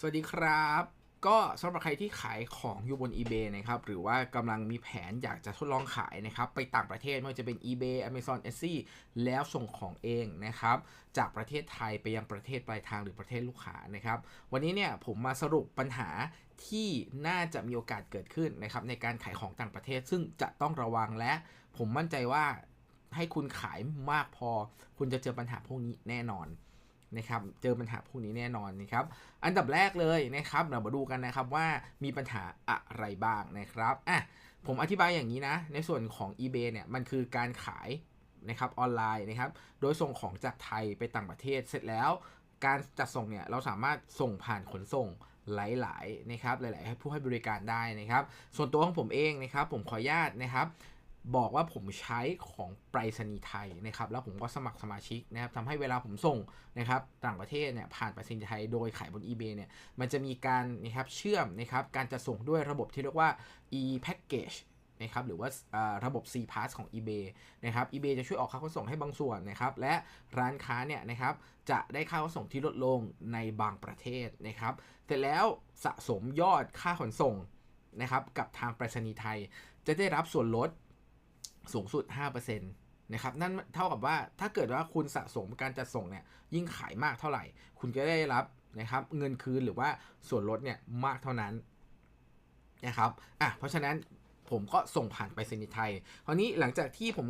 สวัสดีครับ ก็สำหรับใครที่ขายของอยู่บน eBay นะครับ หรือว่ากำลังมีแผนอยากจะทดลองขายนะครับ ไปต่างประเทศไม่ว่าจะเป็น eBay Amazon Etsy แล้วส่งของเองนะครับ จากประเทศไทยไปยังประเทศปลายทางหรือประเทศลูกค้านะครับ วันนี้เนี่ยผมมาสรุปปัญหาที่น่าจะมีโอกาสเกิดขึ้นนะครับ ในการขายของต่างประเทศ ซึ่งจะต้องระวังและผมมั่นใจว่าให้คุณขายมากพอ คุณจะเจอปัญหาพวกนี้แน่นอน นะครับเจอปัญหาพวกนี้แน่นอนนะครับ อันดับแรกเลยนะครับ เรามาดูกันนะครับว่ามีปัญหาอะไรบ้างนะครับอะผมอธิบายอย่างนี้นะ ในส่วนของ eBay เนี่ยมันคือการขายนะครับออนไลน์นะครับ โดยส่งของจากไทยไปต่างประเทศเสร็จแล้ว การจัดส่งเนี่ยเราสามารถส่งผ่านขนส่งหลายๆนะครับหลายๆให้ผู้ให้บริการได้นะครับ ส่วนตัวของผมเองนะครับ ผมขออนุญาตนะครับ บอกว่าผมใช้ของไปรษณีย์ไทยนะครับแล้วผมก็สมัครสมาชิกนะครับทำให้เวลาผมส่งนะครับต่างประเทศเนี่ยผ่านไปรษณีย์ไทยโดยขายบน eBay เนี่ยมันจะมีการนะครับเชื่อมนะครับการจะส่งด้วยระบบที่เรียกว่า e-package นะครับหรือว่าระบบ C-Pass ของ eBay นะครับ eBay จะช่วยออกค่าขนส่งให้บางส่วนนะครับและร้านค้าเนี่ยนะครับจะได้ค่าขนส่งที่ลดลงในบางประเทศนะครับเสร็จแล้วสะสมยอดค่าขนส่งนะครับกับทางไปรษณีย์ไทย จะได้รับส่วนลด สูงสุด 5%นะครับนั่นเท่ากับว่าถ้าเกิดว่าคุณสะสมการจัดส่งเนี่ยยิ่งขายมากเท่าไหร่ คุณก็ได้รับนะครับเงินคืนหรือว่าส่วนลดเนี่ยมากเท่านั้นนะครับอะเพราะฉะนั้นผมก็ส่งผ่านไปเซนิไทยคราวนี้หลังจากที่ผม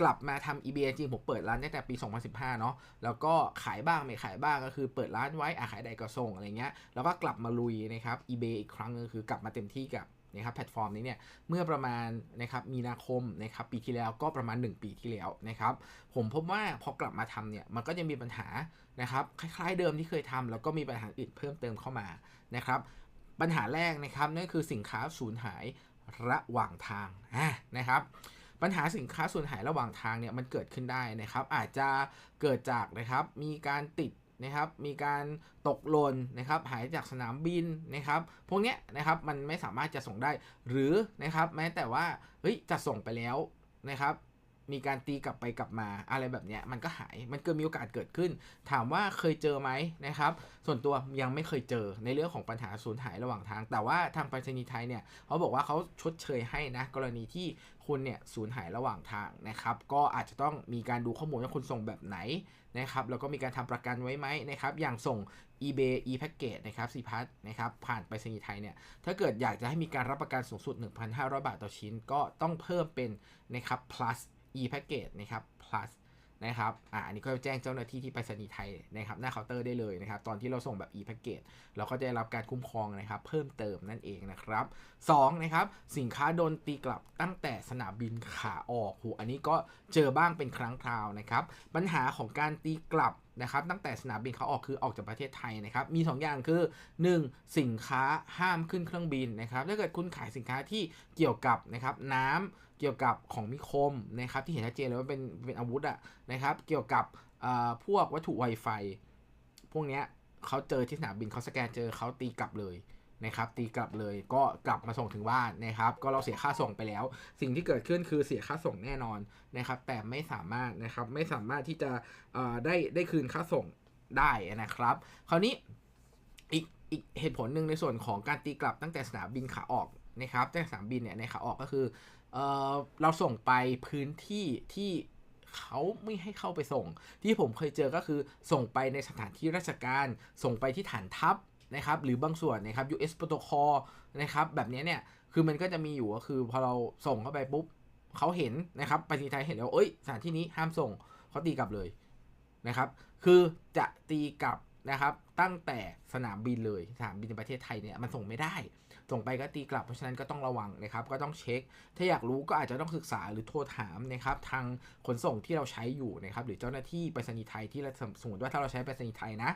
กลับมาทำ eBay จริงผมเปิดร้านตั้งแต่ปี 2015 เนาะแล้วก็ขายบ้างไม่ขายบ้างก็คือเปิดร้านไว้อาขายใดก็ส่งอะไรเงี้ยแล้วก็กลับมาลุยนะครับ eBay อีกครั้งนึงคือกลับมาเต็มที่กับ นะครับแพลตฟอร์มนี้เนี่ยเมื่อประมาณนะครับมีนาคมนะครับปีที่แล้วก็ประมาณ 1 ปีที่แล้วนะครับผมพบว่าพอกลับมาทำเนี่ยมันก็ยังมีปัญหานะครับคล้ายๆเดิมที่เคยทำแล้วก็มีปัญหาอื่นเพิ่มเติมเข้ามานะครับปัญหาแรกนะครับนั่นคือสินค้าสูญหายระหว่างทางนะครับปัญหาสินค้าสูญหายระหว่างทางเนี่ยมันเกิดขึ้นได้นะครับ อาจจะเกิดจากนะครับมีการติด นะครับ มีการตกหล่นนะครับ หายจากสนามบินนะครับ พวกเนี้ยนะครับมันไม่สามารถจะส่งได้ หรือนะครับแม้แต่ว่าเฮ้ยจะส่งไปแล้วนะครับ มีการตีกลับไปกลับมาอะไรแบบเนี้ยมันก็หายมันเกิดมีโอกาสเกิดขึ้น ถามว่าเคยเจอไหมนะครับ ส่วนตัวยังไม่เคยเจอในเรื่องของปัญหาสูญหายระหว่างทาง แต่ว่าทางไปรษณีย์ไทยเนี่ยเขาบอกว่าเขาชดเชยให้นะกรณีที่คุณเนี่ยสูญหายระหว่างทางนะครับก็อาจจะต้องมีการดูข้อมูลว่าคุณส่งแบบไหนนะครับแล้วก็มีการทำประกันไว้ไหมนะครับอย่างส่ง eBay e-package นะครับ c p a s นะครับผ่านไปรษณีย์ไทยเนี่ยถ้าเกิดอยากจะให้มีการรับประกันสูงสุด 1,500 บาทต่อชิ้น ก็ต้องเพิ่มเป็นนะครับ plus e-package นะครับ plus นะครับ อ่าอันนี้ก็แจ้งเจ้าหน้าที่ที่ไปรษณีย์ไทยนะครับ หน้าเคาน์เตอร์ได้เลยนะครับ ตอนที่เราส่งแบบ e-package เราก็จะได้รับการคุ้มครองนะครับ เพิ่มเติมนั่นเองนะครับ2นะครับ สินค้าโดนตีกลับตั้งแต่สนามบินขาออกหูอันนี้ก็เจอบ้างเป็นครั้งคราวนะครับ ปัญหาของการตีกลับ นะครับตั้งแต่สนามบินเขาออกคือออกจากประเทศไทยนะครับมี 2 อย่างคือ 1. สินค้าห้ามขึ้นเครื่องบินนะครับถ้าเกิดคุณขายสินค้าที่เกี่ยวกับนะครับน้ำเกี่ยวกับของมีคมนะครับที่เห็นชัดเจนเลยว่าเป็นเป็นอาวุธอะนะครับเกี่ยวกับพวกวัตถุไวไฟพวกเนี้ยเขาเจอที่สนามบินเขาสแกนเจอเขาตีกลับเลย นะครับตีกลับเลยก็กลับมาส่งถึงบ้านนะครับ ก็เราเสียค่าส่งไปแล้ว สิ่งที่เกิดขึ้นคือเสียค่าส่งแน่นอนนะครับ แต่ไม่สามารถนะครับไม่สามารถที่จะได้ได้คืนค่าส่งได้นะครับ คราวนี้อีกอีกเหตุผลหนึ่งในส่วนของการตีกลับตั้งแต่สนามบินขาออกนะครับตั้งแต่สนามบินเนี่ยในขาออกก็คือเออเราส่งไปพื้นที่ที่เขาไม่ให้เข้าไปส่ง ที่ผมเคยเจอก็คือส่งไปในสถานที่ราชการ ส่งไปที่ฐานทัพ นะครับหรือบางส่วนนะครับ US protocol นะครับแบบนี้เนี่ยคือมันก็จะมีอยู่ก็คือพอเราส่งเข้าไปปุ๊บเขาเห็นนะครับไปรษณีย์ไทยเห็นแล้วเอ้ยสถานที่นี้ห้ามส่งเขาตีกลับเลยนะครับคือจะตีกลับนะครับตั้งแต่สนามบินเลยสนามบินในประเทศไทยเนี่ยมันส่งไม่ได้ ส่งไปก็ตีกลับเพราะฉะนั้นก็ต้องระวังนะครับ ก็ต้องเช็ค ถ้าอยากรู้ก็อาจจะต้องศึกษาหรือโทรถามนะครับทางขนส่งที่เราใช้อยู่นะครับหรือเจ้าหน้าที่ไปรษณีย์ไทยที่เราสมมติว่าถ้าเราใช้ไปรษณีย์ไทยนะ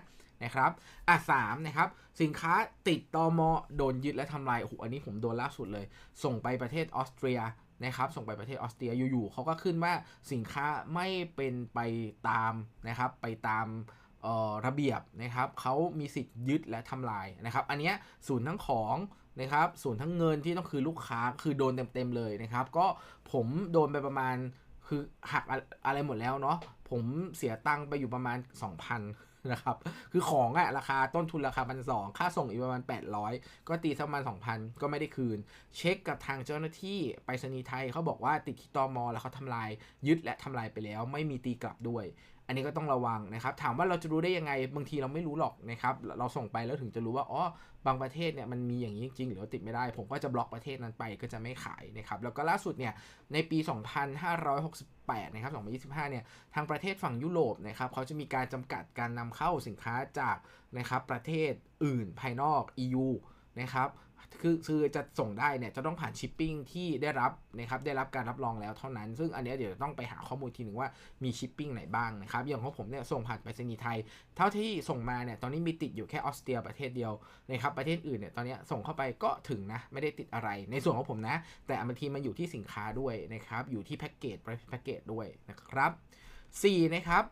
นะครับอะสามนะครับสินค้าติดตอมโดนยึดและทำลายโอ้โหอันนี้ผมโดนล่าสุดเลย ส่งไปประเทศออสเตรียนะครับส่งไปประเทศออสเตรียอยู่ๆเขาก็ขึ้นว่าสินค้าไม่เป็นไปตามนะครับไปตาม ระเบียบนะครับเขามีสิทธิ์ยึดและทำลายนะครับ อันนี้ศูนย์ทั้งของนะครับส่วนทั้งเงินที่ต้องคือลูกค้าคือโดนเต็มๆเลยนะครับ ก็ผมโดนไปประมาณคือหักอะไรหมดแล้วเนาะผมเสียตังค์ไปอยู่ประมาณ 2,000 นะครับ คือของอะราคาต้นทุนราคาพันสองค่าส่งอีกประมาณ 800 ก็ตีสักประมาณ2,000 ก็ไม่ได้คืน เช็คกับทางเจ้าหน้าที่ไปรษณีย์ไทยเขาบอกว่าติดที่ตอมแล้วเขาทำลายยึดและทำลายไปแล้ว ไม่มีตีกลับด้วย อันนี้ก็ต้องระวังนะครับ ถามว่าเราจะรู้ได้ยังไงบางทีเราไม่รู้หรอกนะครับ เราส่งไปแล้วถึงจะรู้ว่าอ๋อบางประเทศเนี่ยมันมีอย่างนี้จริงหรือติดไม่ได้ ผมก็จะบล็อกประเทศนั้นไปก็จะไม่ขายนะครับแล้วก็ล่าสุดเนี่ยในปี 2568 นะครับ 2025 เนี่ย ทางประเทศฝั่งยุโรปนะครับ เขาจะมีการจำกัดการนำเข้าสินค้าจากนะครับประเทศอื่นภายนอก EU นะครับ คือคือจะส่งได้เนี่ยจะต้องผ่านชิปปิ้งที่ได้รับนะครับได้รับการรับรองแล้วเท่านั้น ซึ่งอันนี้เดี๋ยวต้องไปหาข้อมูลทีหนึ่งว่ามีชิปปิ้งไหนบ้างนะครับอย่างของผมเนี่ยส่งผ่านไปรษณีย์ไทย เท่าที่ส่งมาเนี่ยตอนนี้มีติดอยู่แค่ออสเตรียประเทศเดียวนะครับประเทศอื่นเนี่ยตอนนี้ส่งเข้าไปก็ถึงนะไม่ได้ติดอะไร ในส่วนของผมนะ แต่บางทีมันอยู่ที่สินค้าด้วยนะครับอยู่ที่แพ็กเกจแพ็กเกจด้วยนะครับ4นะครับ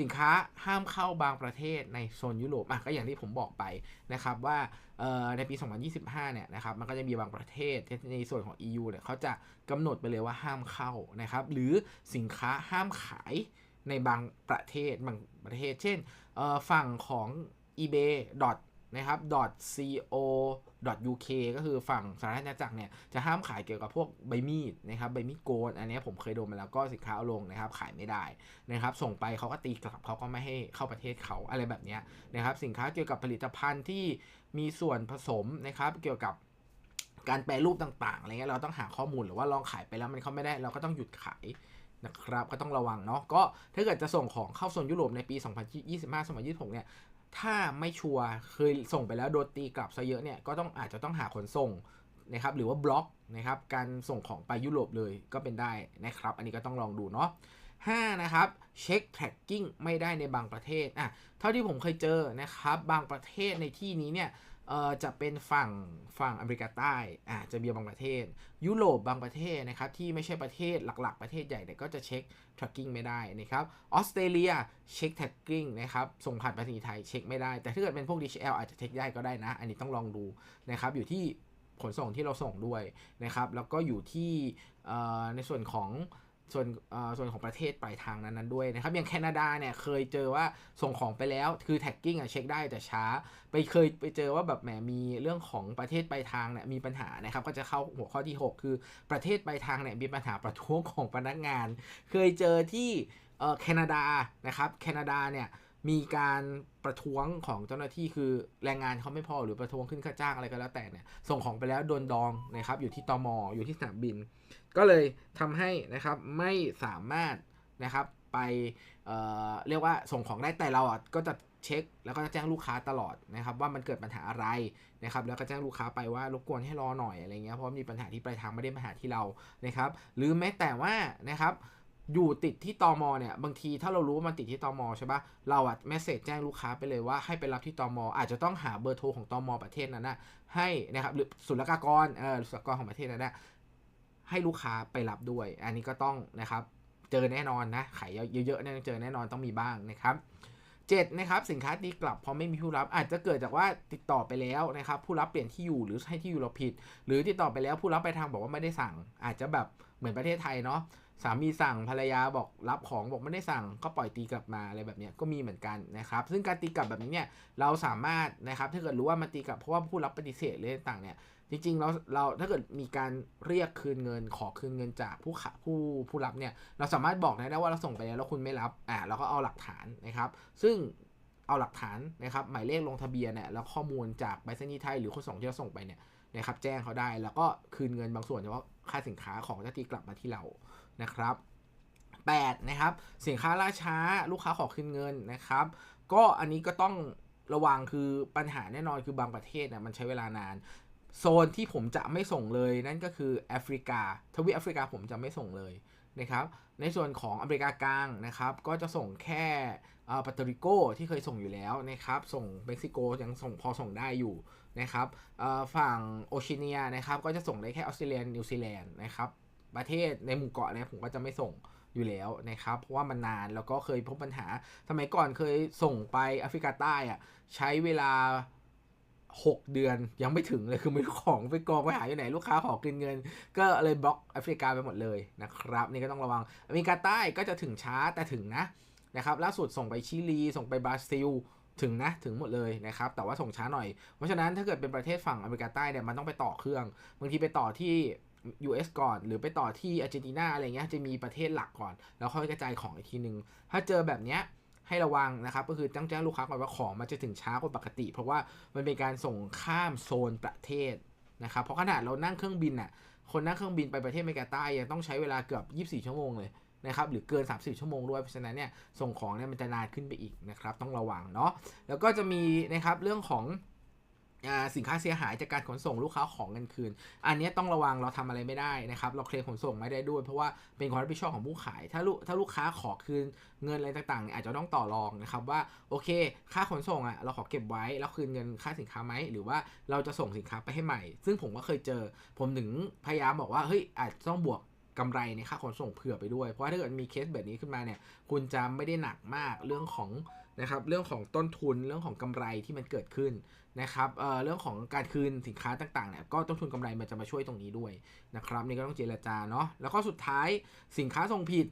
สินค้าห้ามเข้าบางประเทศในโซนยุโรปอะก็อย่างที่ผมบอกไปนะครับว่าเอ่อในปี 2025 เนี่ยนะครับมันก็จะมีบางประเทศในส่วนของ EU เนี่ยเขาจะกำหนดไปเลยว่าห้ามเข้านะครับหรือสินค้าห้ามขายในบางประเทศบางประเทศ เช่นฝั่งของ eBay. นะครับ .co .uk ก็คือฝั่งสหรัฐอาณาจักรเนี่ยจะห้ามขายเกี่ยวกับพวกใบมีดนะครับใบมีดโกน อันนี้ผมเคยโดนมาแล้วก็สินค้าเอาลงนะครับขายไม่ได้นะครับส่งไปเขาก็ตีกลับเขาก็ไม่ให้เข้าประเทศเขาอะไรแบบนี้นะครับสินค้าเกี่ยวกับผลิตภัณฑ์ที่มีส่วนผสมนะครับเกี่ยวกับการแปรรูปต่างๆอะไรเงี้ยเราต้องหาข้อมูลหรือว่าลองขายไปแล้วมันเข้าไม่ได้เราก็ต้องหยุดขายนะครับก็ต้องระวังเนาะก็ถ้าเกิดจะส่งของเข้าโซนยุโรปในปี 2025-2026 เนี่ย ถ้าไม่ชัวร์เคยส่งไปแล้วโดนตีกลับซะเยอะเนี่ยก็ต้องอาจจะต้องหาขนส่งนะครับหรือว่าบล็อกนะครับการส่งของไปยุโรปเลยก็เป็นได้นะครับ อันนี้ก็ต้องลองดูเนาะ5นะครับเช็ค tracking ไม่ได้ในบางประเทศอะเท่าที่ผมเคยเจอนะครับ บางประเทศในที่นี้เนี่ย เอ่อจะเป็นฝั่งฝั่งอเมริกาใต้อ่าจะมีบางประเทศ ยุโรปบางประเทศนะครับที่ไม่ใช่ประเทศหลักๆ ประเทศใหญ่เนี่ยก็จะเช็ค tracking ไม่ได้นะครับออสเตรเลียเช็ค tracking นะครับส่งผ่านไปรษณีย์ไทยเช็คไม่ได้ แต่ถ้าเกิดเป็นพวก DHL อาจจะเช็คได้ก็ได้นะ อันนี้ต้องลองดูนะครับอยู่ที่ขนส่งที่เราส่งด้วยนะครับแล้วก็อยู่ที่ในส่วนของ ส่วนส่วนของประเทศปลายทางนั้นๆด้วยนะครับอย่างแคนาดาเนี่ยเคยเจอว่าส่งของไปแล้วคือแท็กกิ้งอะเช็คได้แต่ช้า ไปเคยไปเจอว่าแบบแหมมีเรื่องของประเทศปลายทางเนี่ยมีปัญหานะครับก็จะเข้าหัวข้อที่ 6 คือประเทศปลายทางเนี่ยมีปัญหาประท้วงของพนักงาน เคยเจอที่แคนาดานะครับแคนาดาเนี่ย มีการประท้วงของเจ้าหน้าที่คือแรงงานเขาไม่พอหรือประท้วงขึ้นค่าจ้างอะไรก็แล้วแต่เนี่ยส่งของไปแล้วโดนดองนะครับอยู่ที่ตอมออยู่ที่สนามบิน ก็เลยทำให้นะครับไม่สามารถนะครับไปเเรียกว่าส่งของได้แต่เราอะก็จะเช็ค แล้วก็จะแจ้งลูกค้าตลอดนะครับว่ามันเกิดปัญหาอะไรนะครับแล้วก็แจ้งลูกค้าไปว่ารบกวนให้รอหน่อยอะไรเงี้ยเพราะมีปัญหาที่ปลายทางไม่ได้ปัญหาที่เรานะครับหรือแม้แต่ว่านะครับ อยู่ติดที่ตอมอเนี่ยบางทีถ้าเรารู้ว่ามันติดที่ตอมอใช่ปะเราอะเมสเซจแจ้งลูกค้าไปเลยว่าให้ไปรับที่ตอมออาจจะต้องหาเบอร์โทรของตอมอประเทศนั้นนะให้นะครับหรือศุลกากรเออศุลกากรของประเทศนั้นนะให้ลูกค้าไปรับด้วย อันนี้ก็ต้องนะครับเจอแน่นอนนะขายเยอะๆเนี่ยเจอแน่นอนต้องมีบ้างนะครับเจ็ดนะครับสินค้าตีกลับเพอไม่มีผู้รับอาจจะเกิดจากว่าติดต่อไปแล้วนะครับผู้รับเปลี่ยนที่อยู่หรือให้ที่อยู่เราผิด หรือติดต่อไปแล้วผู้รับไปทางบอกว่าไม่ได้สั่ง อาจจะแบบเหมือนประเทศไทยเนาะ สามีสั่งภรรยาบอกรับของบอกไม่ได้สั่งก็ปล่อยตีกลับมาอะไรแบบนี้ก็มีเหมือนกันนะครับ ซึ่งการตีกลับแบบนี้เนี่ยเราสามารถนะครับถ้าเกิดรู้ว่ามันตีกลับเพราะว่าผู้รับปฏิเสธหรือต่างเนี่ยจริงๆเราเราถ้าเกิดมีการเรียกคืนเงิน ขอคืนเงินจากผู้ขาผู้ผู้รับเนี่ยเราสามารถบอกได้ว่าเราส่งไปแล้วแล้วคุณไม่รับอ่าเราก็เอาหลักฐานนะครับ ซึ่งเอาหลักฐานนะครับหมายเลขลงทะเบียนเนี่ยแล้วข้อมูลจากไปรษณีย์ไทยหรือคนส่งที่เราส่งไปเนี่ยนะครับแจ้งเขาได้แล้วก็คืนเงินบางส่วนเฉพาะค่าสินค้าของจะตีกลับมาที่เรา นะครับ8นะครับสินค้าล่าช้าลูกค้าขอคืนเงินนะครับ ก็อันนี้ก็ต้องระวังคือปัญหาแน่นอนคือบางประเทศเนี่ยมันใช้เวลานาน โซนที่ผมจะไม่ส่งเลยนั่นก็คือแอฟริกา ทวีปแอฟริกาผมจะไม่ส่งเลยนะครับในส่วนของอเมริกากลางนะครับ ก็จะส่งแค่ปัตตอริโกที่เคยส่งอยู่แล้วนะครับ ส่งเม็กซิโกยังส่งพอส่งได้อยู่นะครับฝั่งโอเชียเนียนะครับ ก็จะส่งได้แค่ออสเตรเลียนิวซีแลนด์นะครับ ประเทศในหมู่เกาะเนี่ยผมก็จะไม่ส่งอยู่แล้วนะครับ เพราะว่ามันนานแล้วก็เคยพบปัญหาสมัยก่อนเคยส่งไปแอฟริกาใต้อะใช้เวลา 6 เดือนยังไม่ถึงเลยคือมือของไปกองไปหาอยู่ไหนลูกค้าขอกินเงิน ก็เลยบล็อกแอฟริกาไปหมดเลยนะครับ นี่ก็ต้องระวังอเมริกาใต้ก็จะถึงช้าแต่ถึงนะนะครับล่าสุดส่งไปชิลี ส่งไปบราซิลถึงนะถึงหมดเลยนะครับ แต่ว่าส่งช้าหน่อย เพราะฉะนั้นถ้าเกิดเป็นประเทศฝั่งอเมริกาใต้เนี่ยมันต้องไปต่อเครื่องบางทีไปต่อที่ US ก่อน หรือไปต่อที่อาร์เจนตินาอะไรเงี้ยจะมีประเทศหลักก่อน แล้วค่อยกระจายของอีกทีนึง ถ้าเจอแบบเนี้ยให้ระวังนะครับ ก็คือต้องแจ้งลูกค้าก่อนว่าของมันจะถึงช้ากว่าปกติ เพราะว่ามันเป็นการส่งข้ามโซนประเทศนะครับเพราะขนาดเรานั่งเครื่องบินน่ะคนนั่งเครื่องบินไปประเทศเมริกาใต้ยังต้องใช้เวลาเกือบ 24 ชั่วโมงเลยนะครับหรือเกิน 30 ชั่วโมงด้วย เพราะฉะนั้นเนี่ยส่งของเนี่ยมันจะนานขึ้นไปอีกนะครับต้องระวังเนาะแล้วก็จะมีนะครับเรื่องของ สินค้าเสียหายจากการขนส่งลูกค้าของเงินคืน อันนี้ต้องระวังเราทำอะไรไม่ได้นะครับ เราเคลมขนส่งไม่ได้ด้วย เพราะว่าเป็นความรับผิดชอบของผู้ขาย ถ้าลูกถ้าลูกค้าขอคืนเงินอะไรต่างๆ อาจจะต้องต่อรองนะครับว่าโอเค ค่าขนส่งอะเราขอเก็บไว้แล้วคืนเงินค่าสินค้าไหมหรือว่าเราจะส่งสินค้าไปให้ใหม่ ซึ่งผมก็เคยเจอ ผมถึงพยายามบอกว่าเฮ้ยอาจจะต้องบวกกำไรในค่าขนส่งเผื่อไปด้วย เพราะว่าถ้าเกิดมีเคสแบบนี้ขึ้นมาเนี่ย คุณจะไม่ได้หนักมากเรื่องของนะครับ เรื่องของต้นทุนเรื่องของกำไรที่มันเกิดขึ้น นะครับเเรื่องของการคืนสินค้าต่างๆเนี่ยก็ต้นทุนกำไรมันจะมาช่วยตรงนี้ด้วยนะครับนี่ก็ต้องเจรจาเนาะแล้วก็สุดท้ายสินค้าส่งผิด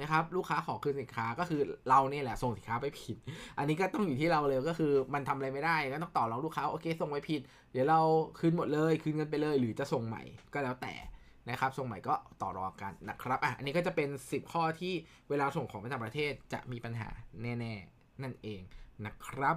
นะครับลูกค้าขอคืนสินค้าก็คือเราเนี่ยแหละส่งสินค้าไปผิด อันนี้ก็ต้องอยู่ที่เราเลยก็คือมันทำอะไรไม่ได้ก็ต้องต่อรองลูกค้าโอเคส่งไปผิด เดี๋ยวเราคืนหมดเลยคืนเงินไปเลย หรือจะส่งใหม่ก็แล้วแต่นะครับส่งใหม่ก็ต่อรองกันนะครับอะอันนี้ก็จะเป็น 10 ข้อที่เวลาส่งของไปต่างประเทศจะมีปัญหาแน่ ๆ นั่นเองนะครับ